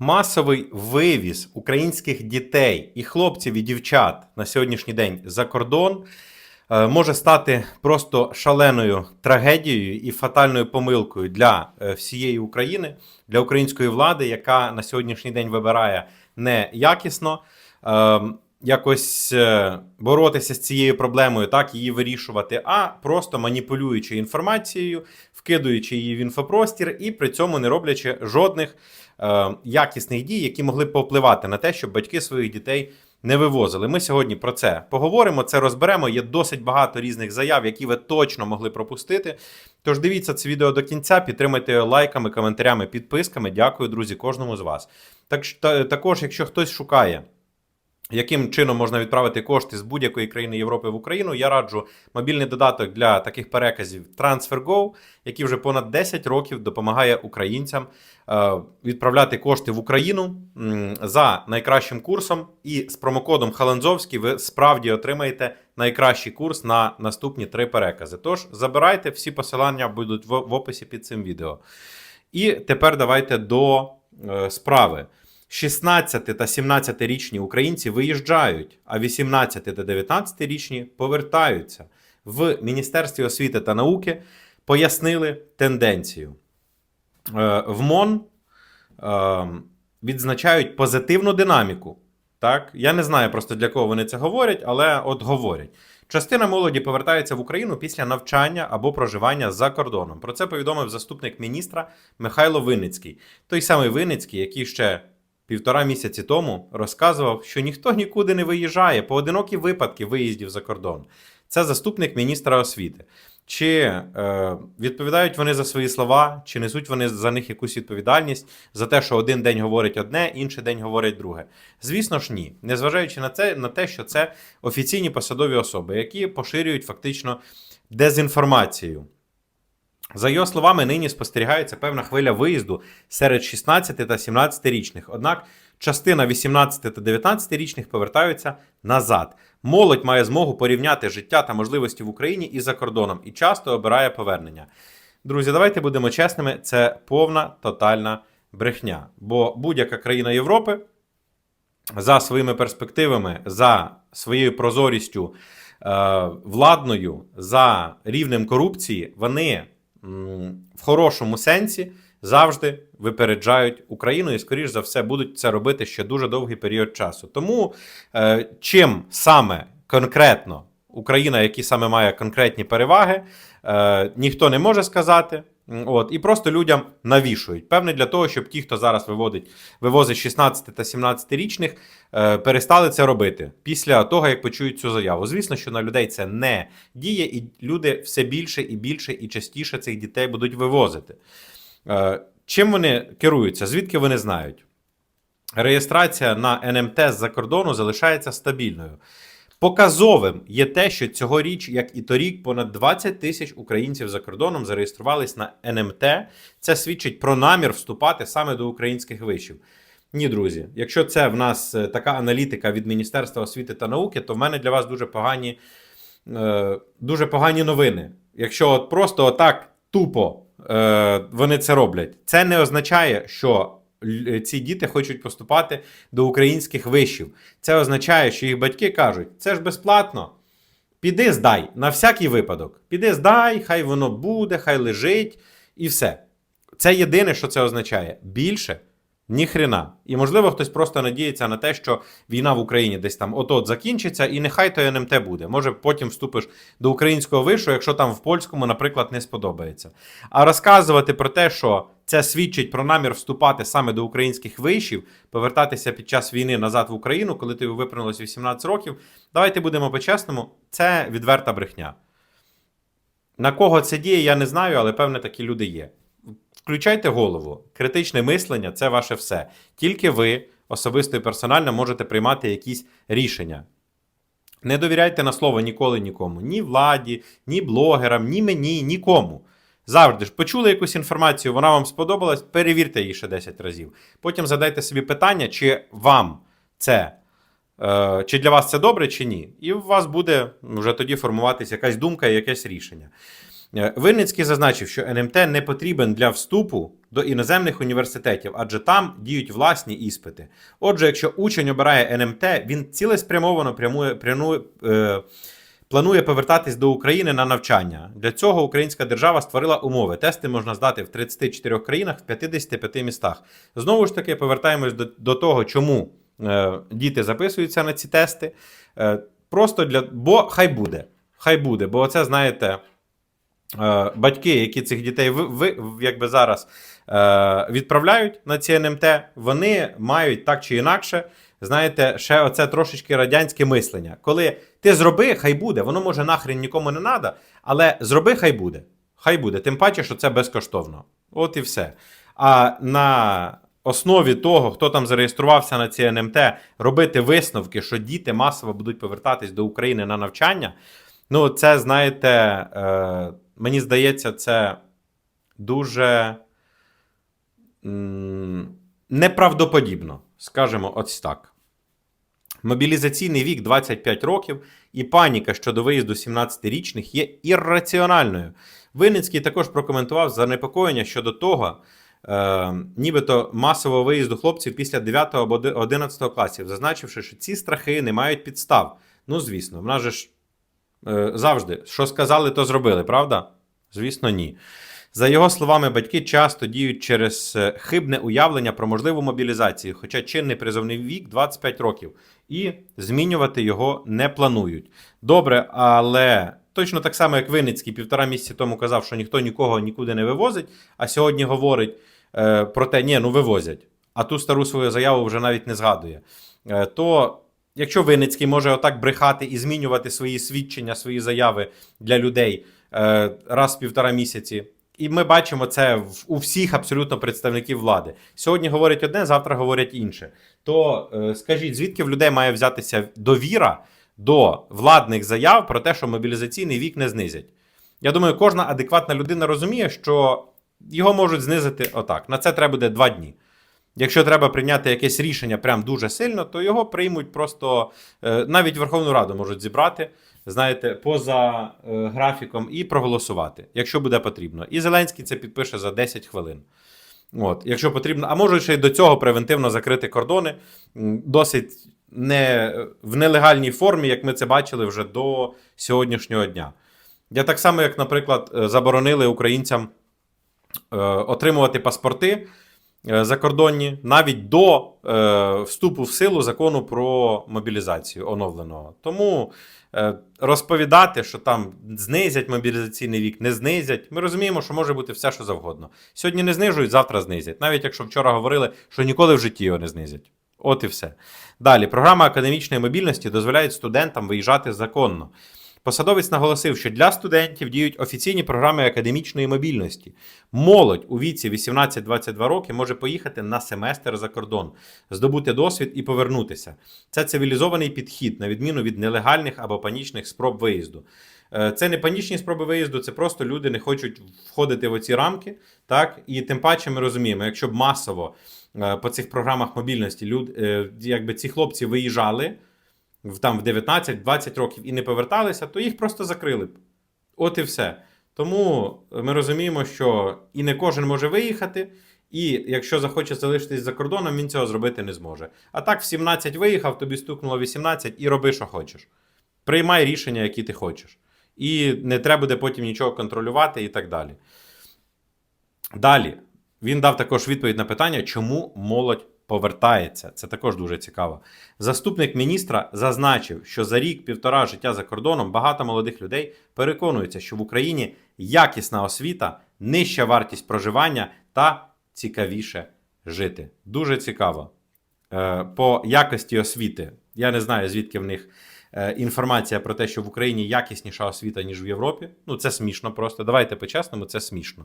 Масовий вивіз українських дітей і хлопців і дівчат на сьогоднішній день за кордон е, може стати просто шаленою трагедією і фатальною помилкою для е, всієї України, для української влади, яка на сьогоднішній день вибирає неякісно. е, Якось боротися з цією проблемою, так її вирішувати, а просто маніпулюючи інформацією, вкидуючи її в інфопростір і при цьому не роблячи жодних якісних дій, які могли б повпливати на те, щоб батьки своїх дітей не вивозили. Ми сьогодні про це поговоримо, це розберемо. Є досить багато різних заяв, які ви точно могли пропустити. Тож дивіться це відео до кінця, підтримайте його лайками, коментарями, підписками. Дякую, друзі, кожному з вас. Так, також, якщо хтось шукає. Яким чином можна відправити кошти з будь-якої країни Європи в Україну? Я раджу мобільний додаток для таких переказів TransferGo, який вже понад 10 років допомагає українцям е, відправляти кошти в Україну за найкращим курсом. І з промокодом Халанзовський ви справді отримаєте найкращий курс на наступні три перекази. Тож забирайте, всі посилання будуть в, описі під цим відео. І тепер давайте до е, справи. 16 та 17-річні українці виїжджають, а 18 та 19-річні повертаються. В Міністерстві освіти та науки пояснили тенденцію. Е, В МОН е, відзначають позитивну динаміку. Так? Я не знаю просто для кого вони це говорять, але от говорять. Частина молоді повертається в Україну після навчання або проживання за кордоном. Про це повідомив заступник міністра Михайло Винницький. Той самий Винницький, який ще півтора місяці тому розказував, що ніхто нікуди не виїжджає, поодинокі випадки виїздів за кордон. Це заступник міністра освіти. Чи е, відповідають вони за свої слова, чи несуть вони за них якусь відповідальність за те, що один день говорить одне, інший день говорить друге? Звісно ж, ні. Незважаючи на це, на те, що це офіційні посадові особи, які поширюють фактично дезінформацію. За його словами, нині спостерігається певна хвиля виїзду серед 16 та 17-річних. Однак частина 18 та 19-річних повертаються назад. Молодь має змогу порівняти життя та можливості в Україні і за кордоном і часто обирає повернення. Друзі, давайте будемо чесними, це повна тотальна брехня. Бо будь-яка країна Європи за своїми перспективами, за своєю прозорістю е, владною, за рівнем корупції, вони в хорошому сенсі завжди випереджають Україну і, скоріш за все, будуть це робити ще дуже довгий період часу. Тому е, чим саме конкретно Україна, які саме має конкретні переваги, е, ніхто не може сказати. От, і просто людям навішують. Певне, для того, щоб ті, хто зараз виводить, вивозить 16 та 17-річних, е, перестали це робити після того, як почують цю заяву. Звісно, що на людей це не діє, і люди все більше і більше і частіше цих дітей будуть вивозити. Е, Чим вони керуються? Звідки вони знають? Реєстрація на НМТ з-за кордону залишається стабільною. Показовим є те, що цьогоріч, як і торік, понад 20 тисяч українців за кордоном зареєструвались на НМТ. Це свідчить про намір вступати саме до українських вишів. Ні, друзі, якщо це в нас е, така аналітика від Міністерства освіти та науки, то в мене для вас дуже погані, е, дуже погані новини. Якщо от просто отак тупо е, вони це роблять, це не означає, що ці діти хочуть поступати до українських вишів. Це означає, що їх батьки кажуть, це ж безплатно. Піди здай на всякий випадок. Піди здай, хай воно буде, хай лежить, і все. Це єдине, що це означає. Більше ніхрена. І можливо, хтось просто надіється на те, що війна в Україні десь там от-от закінчиться, і нехай то НМТ буде. Може, потім вступиш до українського вишу, якщо там в польському, наприклад, не сподобається. А розказувати про те, що це свідчить про намір вступати саме до українських вишів, повертатися під час війни назад в Україну, коли тобі виповнилось 18 років. Давайте будемо по-чесному, це відверта брехня. На кого це діє, я не знаю, але певне такі люди є. Включайте голову. Критичне мислення це ваше все. Тільки ви особисто і персонально можете приймати якісь рішення. Не довіряйте на слово ніколи нікому. Ні владі, ні блогерам, ні мені, нікому. Завжди ж почули якусь інформацію, вона вам сподобалась, перевірте її ще 10 разів. Потім задайте собі питання, чи вам це, е, чи для вас це добре, чи ні. І у вас буде вже тоді формуватися якась думка і якесь рішення. Е, Винницький зазначив, що НМТ не потрібен для вступу до іноземних університетів, адже там діють власні іспити. Отже, якщо учень обирає НМТ, він цілеспрямовано прямує, прямує, е, планує повертатись до України на навчання. Для цього українська держава створила умови. Тести можна здати в 34 країнах в 55 містах. Знову ж таки, повертаємось до, до того, чому е, діти записуються на ці тести. Е, просто для. Бо хай буде. Хай буде, бо це, знаєте, батьки, які цих дітей ви, ви, якби зараз е, відправляють на ці НМТ, вони мають так чи інакше, знаєте, ще оце трошечки радянське мислення. Коли ти зроби, хай буде, воно може нахрен нікому не треба, але зроби, хай буде. Хай буде. Тим паче, що це безкоштовно. От і все. А на основі того, хто там зареєструвався на ці НМТ, робити висновки, що діти масово будуть повертатись до України на навчання. Ну, це, знаєте, е, мені здається, це дуже неправдоподібно, скажімо, ось так. Мобілізаційний вік 25 років і паніка щодо виїзду 17-річних є ірраціональною. Винницький також прокоментував занепокоєння щодо того, е, нібито масового виїзду хлопців після 9 або 11 класів, зазначивши, що ці страхи не мають підстав. Ну, звісно, в нас же ж завжди, що сказали, то зробили, правда? Звісно, ні. За його словами, батьки часто діють через е, хибне уявлення про можливу мобілізацію, хоча чинний призовний вік 25 років, і змінювати його не планують. Добре, але точно так само, як Винницький півтора місяці тому казав, що ніхто нікого нікуди не вивозить, а сьогодні говорить е, про те, ні, ну вивозять, а ту стару свою заяву вже навіть не згадує. Е, то якщо Винницький може отак брехати і змінювати свої свідчення, свої заяви для людей е, раз в півтора місяці. І ми бачимо це у всіх абсолютно представників влади. Сьогодні говорять одне, завтра говорять інше. То е, скажіть, звідки в людей має взятися довіра до владних заяв про те, що мобілізаційний вік не знизять? Я думаю, кожна адекватна людина розуміє, що його можуть знизити отак. На це треба буде два дні. Якщо треба прийняти якесь рішення прям дуже сильно, то його приймуть просто е, навіть Верховну Раду можуть зібрати, знаєте, поза е, графіком і проголосувати, якщо буде потрібно. І Зеленський це підпише за 10 хвилин. От, якщо потрібно, а можуть ще й до цього превентивно закрити кордони досить не в нелегальній формі, як ми це бачили вже до сьогоднішнього дня. Я так само, як, наприклад, е, заборонили українцям отримувати паспорти закордонні навіть до е, вступу в силу закону про мобілізацію оновленого. Тому е, розповідати, що там знизять мобілізаційний вік, не знизять. Ми розуміємо, що може бути все, що завгодно. Сьогодні не знижують, завтра знизять. Навіть якщо вчора говорили, що ніколи в житті його не знизять. От і все. Далі, програма академічної мобільності дозволяє студентам виїжджати законно. Посадовець наголосив, що для студентів діють офіційні програми академічної мобільності. Молодь у віці 18-22 роки може поїхати на семестр за кордон, здобути досвід і повернутися. Це цивілізований підхід, на відміну від нелегальних або панічних спроб виїзду. Е, Це не панічні спроби виїзду, це просто люди не хочуть входити в оці рамки. Так? І тим паче ми розуміємо, якщо б масово е, по цих програмах мобільності люд, е, якби ці хлопці виїжджали в там в 19-20 років і не поверталися, то їх просто закрили б. От і все. Тому ми розуміємо, що і не кожен може виїхати, і якщо захоче залишитись за кордоном, він цього зробити не зможе. А так, в 17 виїхав, тобі стукнуло 18 і роби, що хочеш. Приймай рішення, які ти хочеш. І не треба буде потім нічого контролювати і так далі. Далі, він дав також відповідь на питання, чому молодь повертається. Це також дуже цікаво. Заступник міністра зазначив, що за рік-півтора життя за кордоном багато молодих людей переконуються, що в Україні якісна освіта, нижча вартість проживання та цікавіше жити. Дуже цікаво. Е, По якості освіти. Я не знаю, звідки в них е, інформація про те, що в Україні якісніша освіта, ніж в Європі. Ну, це смішно просто. Давайте по-чесному, це смішно.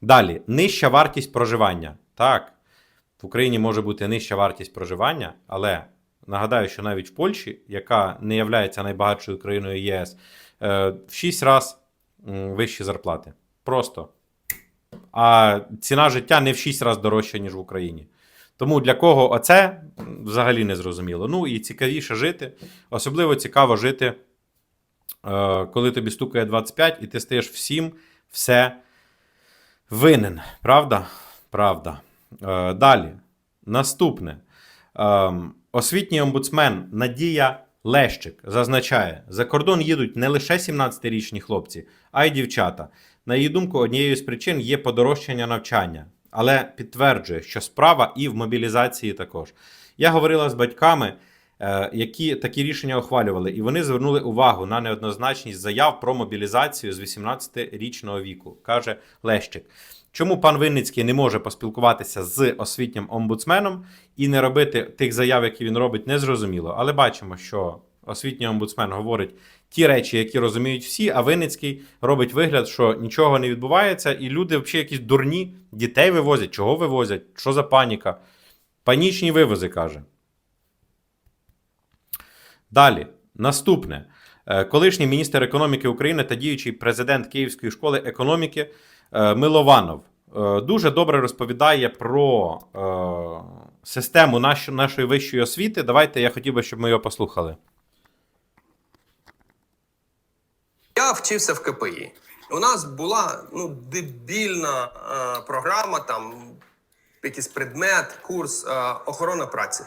Далі, нижча вартість проживання. Так, в Україні може бути нижча вартість проживання, але нагадаю, що навіть в Польщі, яка не є найбагатшою країною ЄС, е, в 6 разів вищі зарплати. Просто. А ціна життя не в 6 разів дорожча, ніж в Україні. Тому для кого оце взагалі не зрозуміло. Ну і цікавіше жити. Особливо цікаво жити, е, коли тобі стукає 25, і ти стаєш всім все винен. Правда? Правда. Е, далі. Наступне. Ем, освітній омбудсмен Надія Лещик зазначає: за кордон їдуть не лише 17-річні хлопці, а й дівчата. На її думку, однією з причин є подорожчання навчання, але підтверджує, що справа і в мобілізації також. Я говорила з батьками, е, які такі рішення ухвалювали, і вони звернули увагу на неоднозначність заяв про мобілізацію з 18-річного віку, каже Лещик. Чому пан Винницький не може поспілкуватися з освітнім омбудсменом і не робити тих заяв, які він робить, незрозуміло. Але бачимо, що освітній омбудсмен говорить ті речі, які розуміють всі, а Винницький робить вигляд, що нічого не відбувається, і люди взагалі якісь дурні дітей вивозять. Чого вивозять? Що за паніка? Панічні вивози, каже. Далі, наступне. Е, Колишній міністр економіки України та діючий президент Київської школи економіки Милованов е, дуже добре розповідає про е, систему нашої вищої освіти. Давайте я хотів би, щоб ми його послухали. Я вчився в КПІ. У нас була ну, дебільна е, програма, там якийсь предмет, курс е, охорона праці.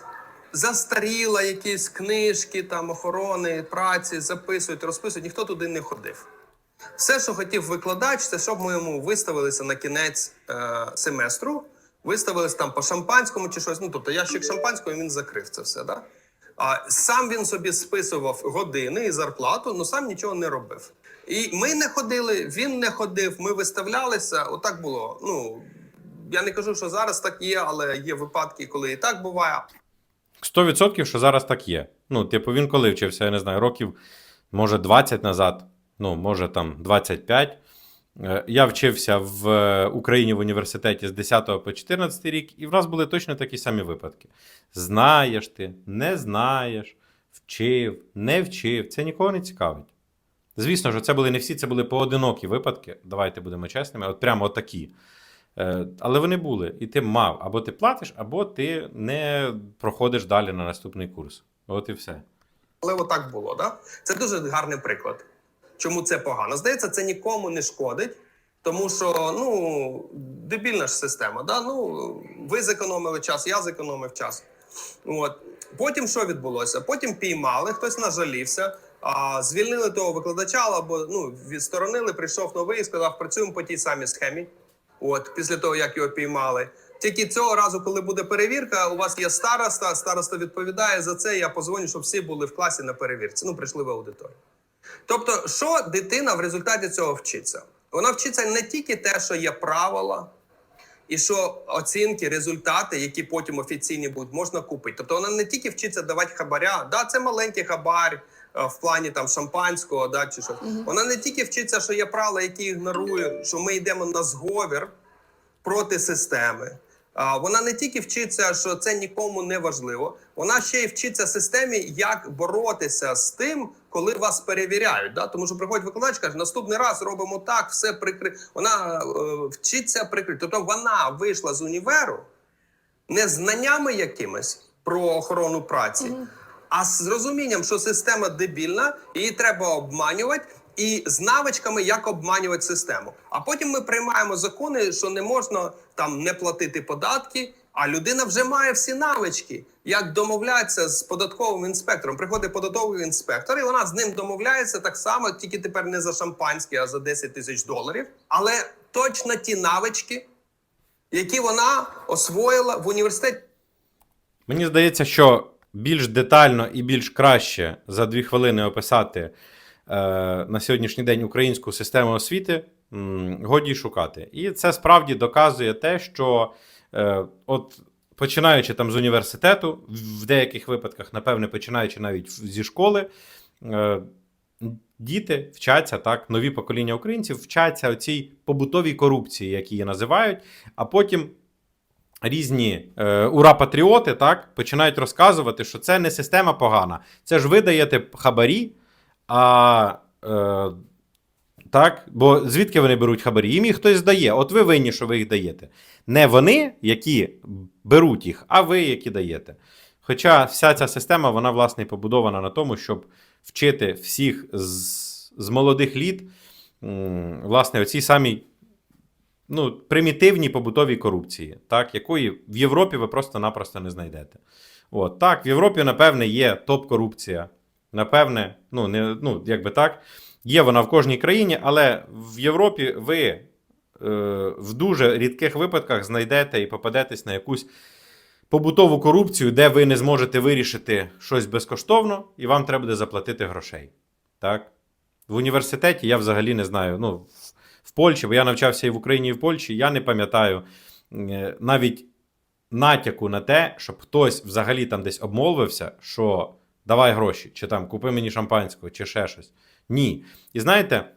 Застаріла якісь книжки там охорони праці, записують, розписують, ніхто туди не ходив. Все, що хотів викладач, це щоб ми йому виставилися на кінець е, семестру, виставилися там по шампанському чи щось. Ну, тобто ящик шампанського він закрив це все. Да? А сам він собі списував години і зарплату, але сам нічого не робив. І ми не ходили, він не ходив, ми виставлялися. Отак було. Ну я не кажу, що зараз так є, але є випадки, коли і так буває. 100% що зараз так є. Ну, типу, він коли вчився, я не знаю, років, може, 20 назад, ну, може там 25. Е, Я вчився в е, Україні в університеті з 10 по 14 рік, і в нас були точно такі самі випадки. Знаєш ти, не знаєш, вчив, не вчив. Це нікого не цікавить. Звісно що це були не всі, це були поодинокі випадки. Давайте будемо чесними, от прямо отакі. Е, Але вони були, і ти мав або ти платиш, або ти не проходиш далі на наступний курс. От і все. Але отак було, да? Це дуже гарний приклад. Чому це погано? Здається, це нікому не шкодить, тому що ну дебільна ж система. Да? Ну, ви зекономили час, я зекономив час. От. Потім що відбулося? Потім піймали, хтось нажалівся, а, звільнили того викладача, або ну, відсторонили, прийшов новий і сказав, працюємо по тій самій схемі. От, після того, як його піймали. Тільки цього разу, коли буде перевірка, у вас є староста, староста відповідає за це. Я позвоню, щоб всі були в класі на перевірці. Ну, прийшли в аудиторію. Тобто, що дитина в результаті цього вчиться? Вона вчиться не тільки те, що є правила, і що оцінки, результати, які потім офіційні будуть, можна купити. Тобто вона не тільки вчиться давати хабаря, да, це маленький хабар е, в плані там шампанського, да, чи що. Вона не тільки вчиться, що є правила, які ігнорують, що ми йдемо на зговір проти системи. А, Вона не тільки вчиться, що це нікому не важливо, вона ще й вчиться системі, як боротися з тим, коли вас перевіряють. Да? Тому що приходить викладач, каже, наступний раз робимо так, все прикри. Вона е, вчиться прикрити. Тобто вона вийшла з універу не знаннями якимись про охорону праці, а з розумінням, що система дебільна, її треба обманювати. І з навичками, як обманювати систему. А потім ми приймаємо закони, що не можна там не платити податки. А людина вже має всі навички, як домовлятися з податковим інспектором. Приходить податковий інспектор, і вона з ним домовляється так само, тільки тепер не за шампанське, а за 10 тисяч доларів. Але точно ті навички, які вона освоїла в університеті. Мені здається, що більш детально і більш краще за дві хвилини описати е, на сьогоднішній день українську систему освіти годі шукати. І це справді доказує те, що от починаючи там з університету, в деяких випадках, напевне, починаючи навіть зі школи, е, діти вчаться так, нові покоління українців вчаться оцій побутовій корупції, як її називають, а потім різні е, ура-патріоти так, починають розказувати, що це не система погана. Це ж ви даєте хабарі, а е, так, бо звідки вони беруть хабарі? Їм їх хтось здає. От ви винні, що ви їх даєте. Не вони, які беруть їх, а ви, які даєте. Хоча вся ця система, вона, власне, побудована на тому, щоб вчити всіх з, з молодих літ, власне, оцій самій ну, примітивній побутовій корупції, так, якої в Європі ви просто-напросто не знайдете. От, так, в Європі, напевне, є топ-корупція. Напевне, ну, не, ну, якби так, є вона в кожній країні, але в Європі ви е, в дуже рідких випадках знайдете і попадетесь на якусь побутову корупцію, де ви не зможете вирішити щось безкоштовно, і вам треба буде заплатити грошей. Так? В університеті я взагалі не знаю. Ну, в, Польщі, бо я навчався і в Україні, і в Польщі, я не пам'ятаю е, навіть натяку на те, щоб хтось взагалі там десь обмовився, що давай гроші, чи там купи мені шампанського, чи ще щось. Ні. І знаєте,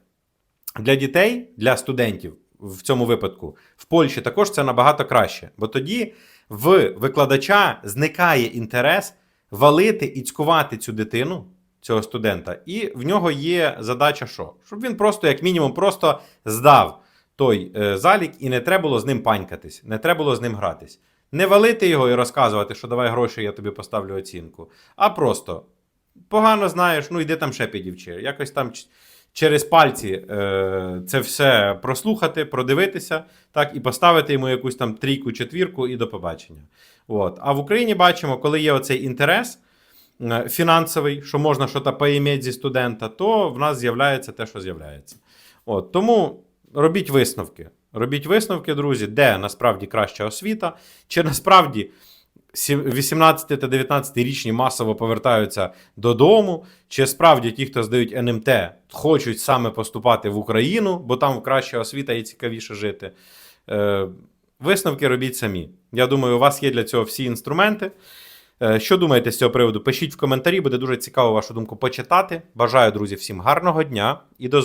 для дітей, для студентів в цьому випадку, в Польщі також це набагато краще. Бо тоді в викладача зникає інтерес валити і цькувати цю дитину, цього студента, і в нього є задача, що? Щоб він просто, як мінімум, просто здав той е, залік, і не треба було з ним панькатись, не треба було з ним гратись. Не валити його і розказувати, що давай гроші, я тобі поставлю оцінку. А просто погано знаєш, ну йди там ще підівчи. Якось там через пальці е, це все прослухати, продивитися, так, і поставити йому якусь там трійку, четвірку і до побачення. От. А в Україні бачимо, коли є оцей інтерес е, фінансовий, що можна щось поїмати зі студента, то в нас з'являється те, що з'являється. От. Тому робіть висновки. Робіть висновки, друзі, де насправді краща освіта, чи насправді 18 та 19 річні масово повертаються додому, чи справді ті, хто здають НМТ, хочуть саме поступати в Україну, бо там краща освіта і цікавіше жити. Е, висновки робіть самі. Я думаю, у вас є для цього всі інструменти. Е, Що думаєте з цього приводу? Пишіть в коментарі, буде дуже цікаво вашу думку почитати. Бажаю, друзі, всім гарного дня і до